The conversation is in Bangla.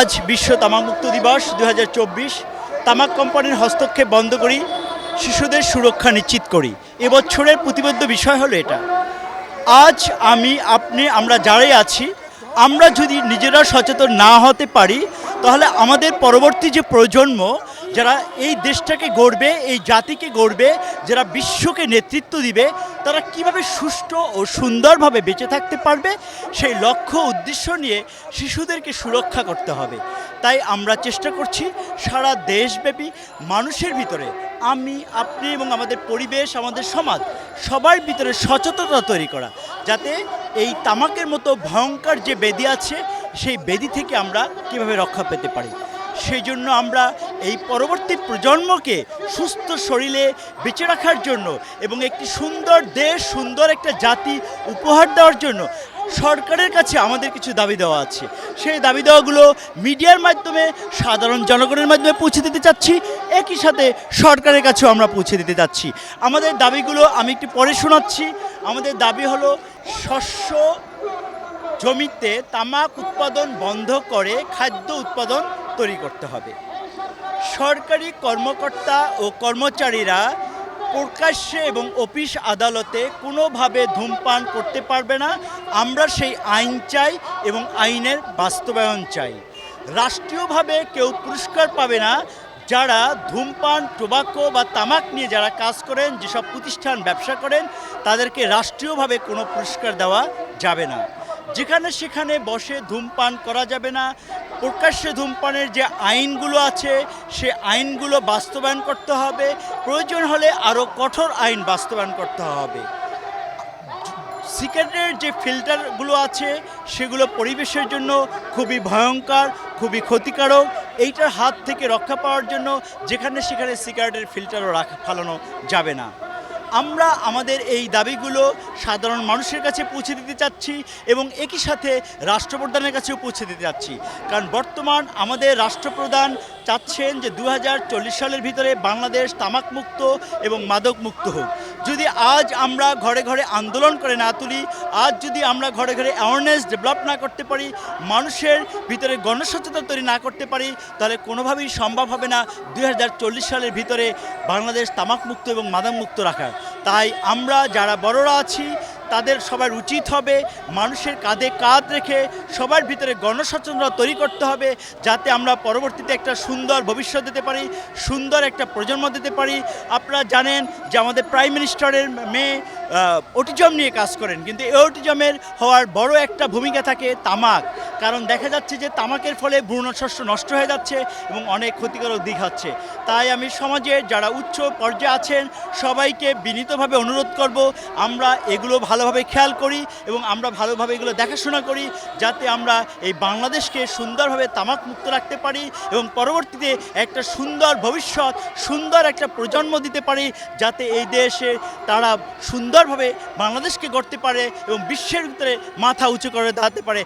আজ বিশ্ব তামাক মুক্ত দিবস দু হাজার চব্বিশ। তামাক কোম্পানির হস্তক্ষেপ বন্ধ করি, শিশুদের সুরক্ষা নিশ্চিত করি। এবছরের প্রতিবদ্ধ বিষয় হলো এটা। আজ আমি, আপনি, আমরা যারাই আছি, আমরা যদি নিজেরা সচেতন না হতে পারি, তাহলে আমাদের পরবর্তী যে প্রজন্ম যারা এই দেশটাকে গড়বে, এই জাতিকে গড়বে, যারা বিশ্বকে নেতৃত্ব দিবে, তারা কীভাবে সুষ্ঠু ও সুন্দরভাবে বেঁচে থাকতে পারবে, সেই লক্ষ্য উদ্দেশ্য নিয়ে শিশুদেরকে সুরক্ষা করতে হবে। তাই আমরা চেষ্টা করছি সারা দেশব্যাপী মানুষের ভিতরে, আমি, আপনি এবং আমাদের পরিবেশ, আমাদের সমাজ, সবার ভিতরে সচেতনতা তৈরি করা, যাতে এই তামাকের মতো ভয়ঙ্কর যে বেদি আছে, সেই বেদি থেকে আমরা কীভাবে রক্ষা পেতে পারি। সেই জন্য আমরা এই পরবর্তী প্রজন্মকে সুস্থ শরীরে বেঁচে রাখার জন্য এবং একটি সুন্দর দেশ, সুন্দর একটা জাতি উপহার দেওয়ার জন্য সরকারের কাছে আমাদের কিছু দাবি দেওয়া আছে। সেই দাবি দেওয়াগুলো মিডিয়ার মাধ্যমে, সাধারণ জনগণের মাধ্যমে পৌঁছে দিতে চাচ্ছি। একই সাথে সরকারের কাছেও আমরা পৌঁছে দিতে চাচ্ছি। আমাদের দাবিগুলো আমি একটু পরে শোনাচ্ছি। আমাদের দাবি হলো শস্য জমিতে তামাক উৎপাদন বন্ধ করে খাদ্য উৎপাদন তৈরি করতে হবে। সরকারি কর্মকর্তা ও কর্মচারীরা প্রকাশ্যে এবং অফিস আদালতে কোনোভাবে ধূমপান করতে পারবে না। আমরা সেই আইন চাই এবং আইনের বাস্তবায়ন চাই। রাষ্ট্রীয়ভাবে কেউ পুরস্কার পাবে না। যারা ধূমপান, টোবাকো বা তামাক নিয়ে যারা কাজ করেন, যেসব প্রতিষ্ঠান ব্যবসা করেন, তাদেরকে রাষ্ট্রীয়ভাবে কোনো পুরস্কার দেওয়া যাবে না। যেখানে সেখানে বসে ধূমপান করা যাবে না। প্রকাশ্যে ধূমপানের যে আইনগুলো আছে, সে আইনগুলো বাস্তবায়ন করতে হবে। প্রয়োজন হলে আরও কঠোর আইন বাস্তবায়ন করতে হবে। সিগারেটের যে ফিল্টারগুলো আছে, সেগুলো পরিবেশের জন্য খুবই ভয়ঙ্কর, খুবই ক্ষতিকারক। এইটার হাত থেকে রক্ষা পাওয়ার জন্য যেখানে সেখানে সিগারেটের ফিল্টারও রাখা ফালানো যাবে না। আমরা আমাদের এই দাবিগুলো সাধারণ মানুষের কাছে পৌঁছে দিতে চাচ্ছি এবং একই সাথে রাষ্ট্রপ্রধানের কাছেও পৌঁছে দিতে চাচ্ছি। কারণ বর্তমান আমাদের রাষ্ট্রপ্রধান চাচ্ছেন যে দু হাজার চল্লিশ সালের ভিতরে বাংলাদেশ তামাকমুক্ত এবং মাদকমুক্ত হোক। যদি আজ আমরা ঘরে ঘরে আন্দোলন করে না তুলি, আজ যদি আমরা ঘরে ঘরে অ্যাওয়ারনেস ডেভেলপ না করতে পারি, মানুষের ভিতরে গণসচেতন তৈরি না করতে পারি, তাহলে কোনোভাবেই সম্ভব হবে না দু হাজার চল্লিশ সালের ভিতরে বাংলাদেশ তামাকমুক্ত এবং মাদামমুক্ত রাখার। তাই আমরা যারা বড়রা আছি তাদের সবার উচিত হবে, মানুষের কাঁধে কাঁধ রেখে সবার ভিতরে গণসচেতনতা তৈরি করতে হবে, যাতে আমরা পরবর্তীতে একটা সুন্দর ভবিষ্যৎ দিতে পারি, সুন্দর একটা প্রজন্ম দিতে পারি। আপনারা জানেন যে আমাদের প্রাইম মিনিস্টারের মেয়ে অটিজম নিয়ে কাজ করেন, কিন্তু এই অটিজমের হওয়ার বড় একটা ভূমিকা থাকে তামাক। কারণ দেখা যাচ্ছে যে তামাকের ফলে ভ্রূণশস্য নষ্ট হয়ে যাচ্ছে এবং অনেক ক্ষতিকারক দিক হচ্ছে। তাই আমি সমাজে যারা উচ্চ পর্যায়ে আছেন, সবাইকে বিনীতভাবে অনুরোধ করব, আমরা এগুলো ভালোভাবে খেয়াল করি এবং আমরা ভালোভাবে এগুলো দেখাশোনা করি, যাতে আমরা এই বাংলাদেশকে সুন্দরভাবে তামাক মুক্ত রাখতে পারি এবং পরবর্তীতে একটা সুন্দর ভবিষ্যৎ, সুন্দর একটা প্রজন্ম দিতে পারি, যাতে এই দেশে তারা সুন্দরভাবে বাংলাদেশকে গড়তে পারে এবং বিশ্বের ভিতরে মাথা উঁচু করে দাঁড়াতে পারে।